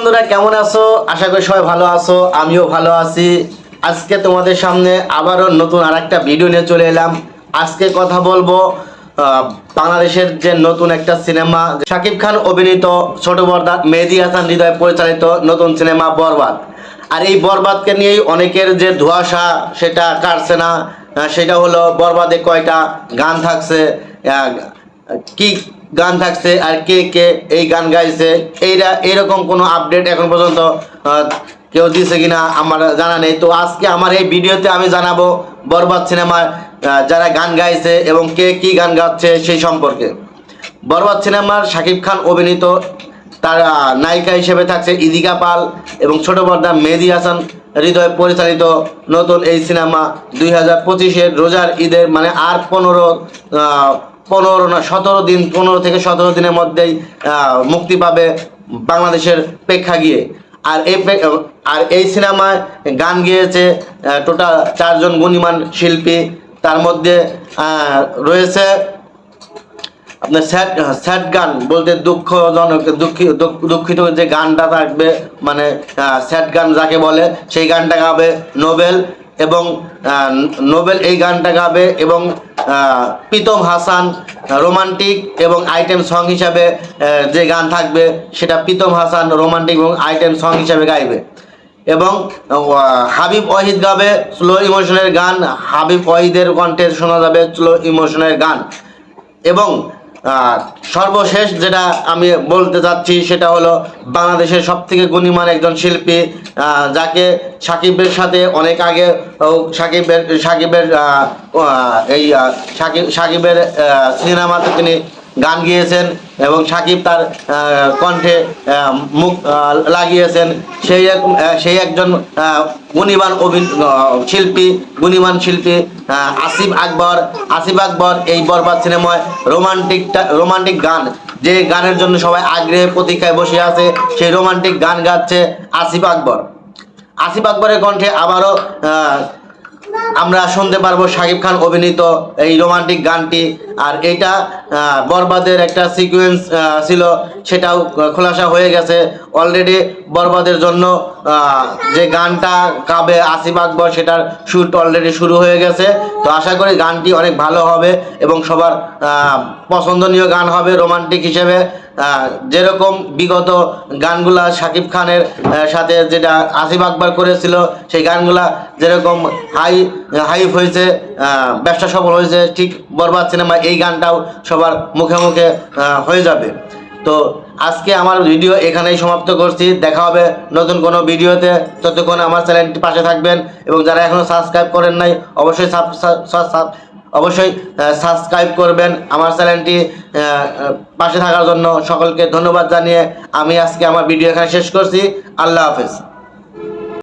বন্ধুরা, কেমন আছো? আশা করি সবাই ভালো আছো, আমিও ভালো আছি। আজকে তোমাদের সামনে আবারও নতুন আর একটা ভিডিও নিয়ে চলে এলাম। আজকে কথা বলব বাংলাদেশের যে নতুন একটা সিনেমা শাকিব খান অভিনীত ছোট বর্দা মেহেদি হাসান হৃদয় পরিচালিত নতুন সিনেমা বরবাদ। আর এই বরবাদকে নিয়েই অনেকের যে ধোঁয়াশা, সেটা কাটছে না। সেটা হলো বরবাদে কয়টা গান থাকছে কি গান থাকছে আর কে কে এই গান গাইছে এইটা এরকম কোনো আপডেট এখন পর্যন্ত কেউ দিছে কিনা আমার জানা নেই। তো আজকে আমার এই ভিডিওতে আমি জানাব বরবাদ সিনেমার যারা গান গাইছে এবং কে কি গান গাচ্ছে সেই সম্পর্কে। বরবাদ সিনেমার শাকিব খান অভিনীত, তার নায়িকা হিসেবে থাকছে ইদিকা পাল এবং ছোট পর্দা মেহেদি হাসান হৃদয় পরিচালিত নতুন এই সিনেমা দুই হাজার পঁচিশের রোজার ঈদের মানে আর পনেরো পনেরো না, সতেরো দিন, পনেরো থেকে সতেরো দিনের মধ্যেই মুক্তি পাবে বাংলাদেশের প্রেক্ষাগৃহে। আর এই আর এই সিনেমায় গান গেয়েছে টোটাল চারজন গুণীমান শিল্পী। তার মধ্যে রয়েছে আপনার স্যাড স্যাড গান বলতে দুঃখজনক, দুঃখী দুঃখিত যে গানটা থাকবে মানে স্যাড গান যাকে বলে, সেই গানটা গাবে নোবেল। এবং নোবেল এই গানটা গাবে এবং প্রীতম হাসান রোমান্টিক এবং আইটেম সং হিসাবে যে গান থাকবে সেটা প্রীতম হাসান রোমান্টিক এবং আইটেম সং হিসাবে গাইবে। এবং হাবিব ওয়াহিদ গাবে স্লো ইমোশনের গান, হাবিব ওয়াহিদের কণ্ঠে শোনা যাবে স্লো ইমোশনের গান। এবং সর্বশেষ যেটা আমি বলতে চাচ্ছি সেটা হলো বাংলাদেশের সব থেকে গুণীমান একজন শিল্পী যাকে সাকিবের সাথে অনেক আগে সাকিবের সাকিবের এই সাকিব সাকিবের সিনেমাতে তিনি গান গিয়েছেন এবং সাকিব তার কণ্ঠে মুখ লাগিয়েছেন। সেই এক সেই একজন গুণীমান অভি শিল্পী গুণীমান শিল্পী আসিফ আকবর। আসিফ আকবর এই বরবাদ সিনেমায় রোমান্টিকটা রোমান্টিক গান, যে গানের জন্য সবাই আগ্রহে প্রতীক্ষায় বসে আছে, সেই রোমান্টিক গান গাচ্ছে আসিফ আকবর। আসিফ আকবরের কণ্ঠে আবারও আমরা শুনতে পারব শাকিব খান অভিনীত এই রোমান্টিক গানটি। আর এটা বরবাদের একটা সিকোয়েন্স ছিল, সেটাও খোলাসা হয়ে গেছে। অলরেডি বরবাদের জন্য যে গানটা কাবে আসিফ আকবর, সেটার শ্যুট অলরেডি শুরু হয়ে গেছে। তো আশা করি গানটি অনেক ভালো হবে এবং সবার পছন্দনীয় গান হবে রোমান্টিক হিসেবে। যেরকম বিগত গানগুলা শাকিব খানের সাথে যেটা আসিফ আকবর করেছিল, সেই গানগুলা যেরকম হাই হাইপ হয়েছে ব্যবসা সফল হয়েছে, ঠিক বরবাদ সিনেমা এই গানটাও সবার মুখে মুখে হয়ে যাবে। তো আজকে আমার ভিডিও এখানেই সমাপ্ত করছি। দেখা হবে নতুন কোনো ভিডিওতে। ততক্ষণ আমার চ্যানেলটি পাশে থাকবেন এবং যারা এখনও সাবস্ক্রাইব করেন নাই, অবশ্যই অবশ্যই সাবস্ক্রাইব করবেন আমার চ্যানেলটি পাশে থাকার জন্য সকলকে ধন্যবাদ জানিয়ে আমি আজকে আমার ভিডিও এখানে শেষ করছি। আল্লাহ হাফেজ।